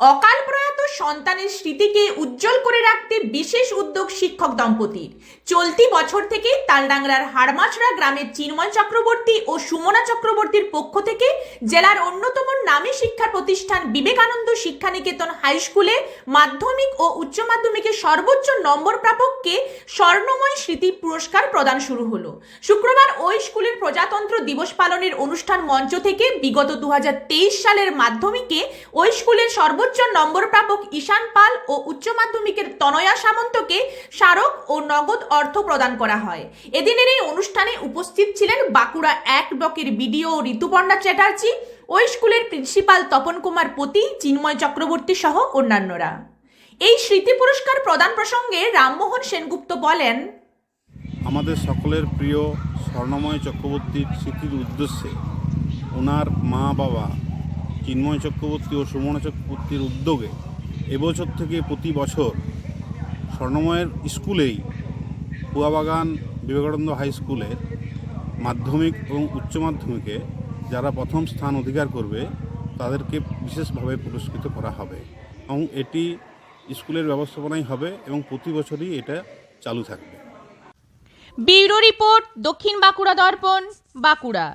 অকাল প্রয়াত সন্তানের স্মৃতিকে উজ্জ্বল করে রাখতে বিশেষ উদ্যোগ শিক্ষক দম্পতির। চলতি বছর থেকে তালডাংরার হাড়মাছড়া গ্রামের চিন্ময় চক্রবর্তী ও সুমনা চক্রবর্তীর পক্ষ থেকে জেলার অন্যতম নামী শিক্ষা প্রতিষ্ঠান বিবেকানন্দ শিক্ষানিকেতন হাই স্কুলে মাধ্যমিক ও উচ্চ মাধ্যমিকের সর্বোচ্চ নম্বর প্রাপককে স্বর্ণময় স্মৃতি পুরস্কার প্রদান শুরু হলো। শুক্রবার ওই স্কুলের প্রজাতন্ত্র দিবস পালনের অনুষ্ঠান মঞ্চ থেকে বিগত দু হাজার তেইশ সালের মাধ্যমিকে ওই স্কুলের সর্বোচ্চ নম্বর প্রাপক ঈশান পাল ও উচ্চ মাধ্যমিকের তনয়া সামন্তকে স্মারক ও নগদ অর্থ প্রদান করা হয়। এদিনের এই অনুষ্ঠানে উপস্থিত ছিলেন বাঁকুড়া এক ব্লকের বিডিও ঋতুপর্ণা চ্যাটার্জি ওই স্কুলের প্রিন্সিপাল তপন কুমার পতি, চিন্ময় চক্রবর্তী সহ অন্যান্যরা। এই স্মৃতি পুরস্কার প্রদান প্রসঙ্গে রামমোহন সেনগুপ্ত বলেন, আমাদের সকলের প্রিয় স্বর্ণময় চক্রবর্তীর স্মৃতির উদ্দেশ্যে ওনার মা বাবা চিন্ময় চক্রবর্তী ও সুমনা চক্রবর্তীর উদ্যোগে এবছর থেকে প্রতি বছর স্বর্ণময়ের স্কুলেই কুয়াবাগান বিবেকানন্দ হাই স্কুলের মাধ্যমিক এবং উচ্চ মাধ্যমিকে যারা প্রথম স্থান অধিকার করবে, তাদেরকে বিশেষভাবে পুরস্কৃত করা হবে এবং এটি স্কুলের ব্যবস্থাপনাই হবে এবং প্রতি বছরই এটা চালু থাকবে। ব্যুরো রিপোর্ট দক্ষিণ বাঁকুড়া দর্পণ, বাঁকুড়া।